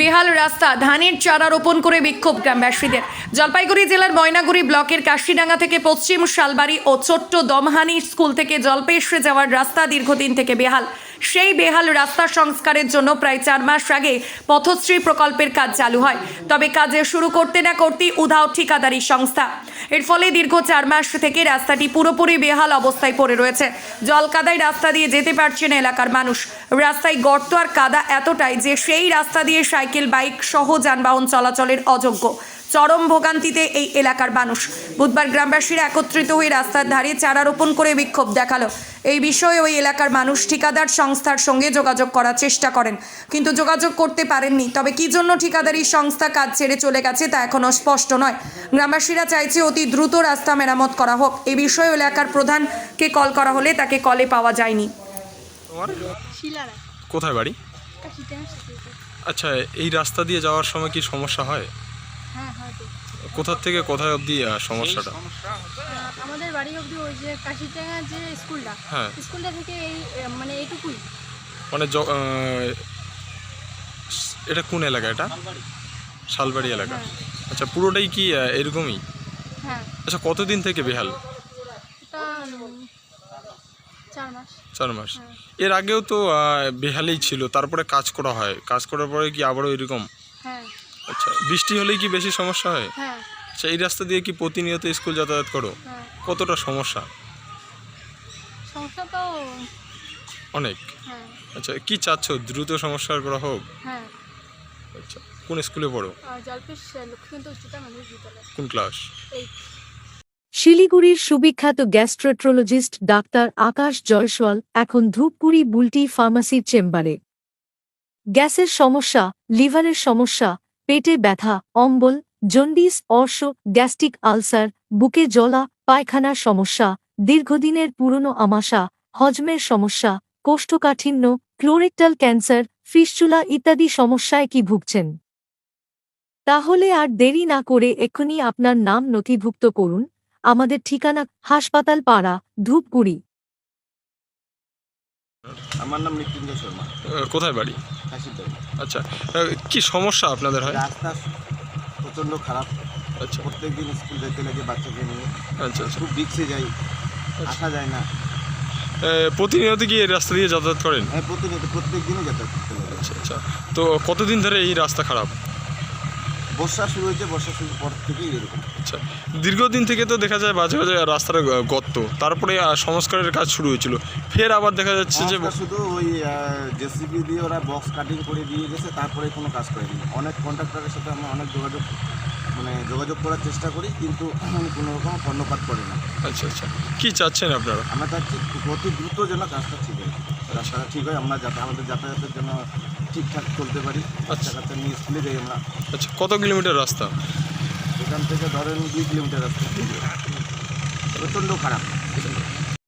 বেহাল রাস্তা, ধানের চারা রোপণ করে বিক্ষোভ গ্রামবাসীদের। জলপাইগুড়ি জেলার ময়নাগুড়ি ব্লকের কাশিডাঙ্গা থেকে পশ্চিম শালবাড়ি ও ছোট্ট দমহানি স্কুল থেকে জলপেশে যাওয়ার রাস্তা দীর্ঘদিন থেকে বেহাল। সেই বেহাল রাস্তা সংস্কারের জন্য প্রায় চার মাস আগে পথশ্রী প্রকল্পের কাজ চালু হয়। তবে কাজে শুরু করতে না করতেই উধাও ঠিকাদারি সংস্থা। এর ফলে দীর্ঘ চার মাস থেকে রাস্তাটি পুরোপুরি বেহাল অবস্থায় পড়ে রয়েছে। জল কাদায় রাস্তা দিয়ে যেতে পারছে না এলাকার মানুষ। রাস্তায় গর্ত আর কাদা এতটাই যে সেই রাস্তা দিয়ে সাইকেল, বাইক সহ যানবাহন চলাচলের অযোগ্য। চরম ভোগান্তিতে এই এলাকার মানুষ। বুধবার গ্রামবাসীরা একত্রিত হয়ে রাস্তার ধারে চারা রোপণ করে বিক্ষোভ দেখাল। এই বিষয়ে ওই এলাকার মানুষ ঠিকাদার সংস্থার সঙ্গে যোগাযোগ করার চেষ্টা করেন কিন্তু যোগাযোগ করতে পারেননি। তবে কি জন্য ঠিকাদারি সংস্থা কাজ ছেড়ে চলে গেছে তা এখনও স্পষ্ট নয়। গ্রামবাসীরা চাইছে অতি দ্রুত রাস্তা মেরামত করা হোক। এই বিষয়ে এলাকার প্রধানকে কল করা হলে তাকে কলে পাওয়া যায়নি। কোথায় বাড়ি? আচ্ছা এই রাস্তা দিয়ে যাওয়ার সময় কি সমস্যা হয়? হ্যাঁ হয়তো কোথা থেকে কোথায় অবধি আহ, সমস্যাটা? আমাদের বাড়ি অবধি ওই যে কাশিটাঙ্গা যে স্কুলটা হ্যাঁ। স্কুলটা থেকে এই মানে এইটুকুই মানে আহ, এটা কোন এলাকা এটা? শালবাড়ি। এলাকা। আচ্ছা পুরোটাই কি আহ, এরকমই? হ্যাঁ। আচ্ছা কতদিন থেকে বেহাল? এটা উম, চার মাস। চার মাস। এর আগেও তো আহ, বেহালেই ছিল তারপরে কাজ করা হয়। কাজ করার পরে কি আবারও এরকম? হ্যাঁ। আচ্ছা বৃষ্টি হলেই কি বেশি সমস্যা হয়? হ্যাঁ। আচ্ছা এই রাস্তা দিয়ে কি প্রতিনিয়ত স্কুল যাতায়াত করো? হ্যাঁ। কতটা সমস্যা? সমস্যা তো অনেক? হ্যাঁ। আচ্ছা কি চাচ্ছ? দ্রুত সমস্যার করা হোক? হ্যাঁ। আচ্ছা কোন স্কুলে পড়ো? কোন ক্লাস? শিলিগুড়ির সুবিখ্যাত গ্যাস্ট্রোট্রোলজিস্ট ডাক্তার আকাশ জয়সওয়াল এখন ধূপগুড়ি বুলটি ফার্মাসির চেম্বারে। গ্যাসের সমস্যা লিভারের সমস্যা পেটে ব্যথা অম্বল জন্ডিস অর্শ গ্যাস্ট্রিক আলসার বুকে জ্বলা পায়খানার সমস্যা দীর্ঘদিনের পুরনো আমাশা হজমের সমস্যা কোষ্ঠকাঠিন্য ক্লোরেক্টাল ক্যান্সার ফিস্চুলা ইত্যাদি সমস্যায় কি ভুগছেন? তাহলে আর দেরি না করে এক্ষুনি আপনার নাম নথিভুক্ত করুন। আমাদের ঠিকানা হাসপাতাল পাড়া ধূপগুড়ি। আমার নাম মৃত্যুঞ্জয় শর্মা। কোথায় বাড়ি? আচ্ছা কি সমস্যা আপনাদের হয়? রাস্তা প্রচণ্ড খারাপ। আচ্ছা। প্রত্যেক দিন স্কুল যেতে লাগে বাচ্চাকে নিয়ে। আচ্ছা আচ্ছা। খুব রিক্সে যাই আসা যায় না। প্রতিনিয়ত কি এই রাস্তা দিয়ে যাতায়াত করেন? হ্যাঁ প্রতিনিয়ত প্রত্যেক দিনই যাতায়াত করতে আচ্ছা আচ্ছা। তো কতদিন ধরে এই রাস্তা খারাপ? বর্ষা শুরু হয়েছে বর্ষা শুরুর পর থেকেই এরকম। আচ্ছা দীর্ঘদিন থেকে তো দেখা যায় মাঝে মাঝে রাস্তার গর্ত তারপরে সংস্কারের কাজ শুরু হয়েছিল। ফের আবার দেখা যাচ্ছে যে শুধু ওই জেসিবি দিয়ে ওরা বক্স কাটিং করে দিয়ে গেছে তারপরে কোনো কাজ করেনি। অনেক কন্ট্রাক্টরের সাথে আমরা অনেক যোগাযোগ মানে যোগাযোগ করার চেষ্টা করি কিন্তু কোনো রকম কর্ণপাত করে না। আচ্ছা আচ্ছা। কী চাচ্ছেন আপনারা? আমরা চাচ্ছি অতি দ্রুত যেন কাজটা ঠিক হয়। রাস্তাটা ঠিক হয় আমরা যাতে আমাদের যাতায়াতের জন্য ঠিকঠাক চলতে পারি। আচ্ছা। কাচ্চা নিয়ে স্কুলে যাই আমরা। আচ্ছা কত কিলোমিটার রাস্তা? এখান থেকে ধরেন দুই কিলোমিটার রাস্তা। প্রচণ্ড খারাপ।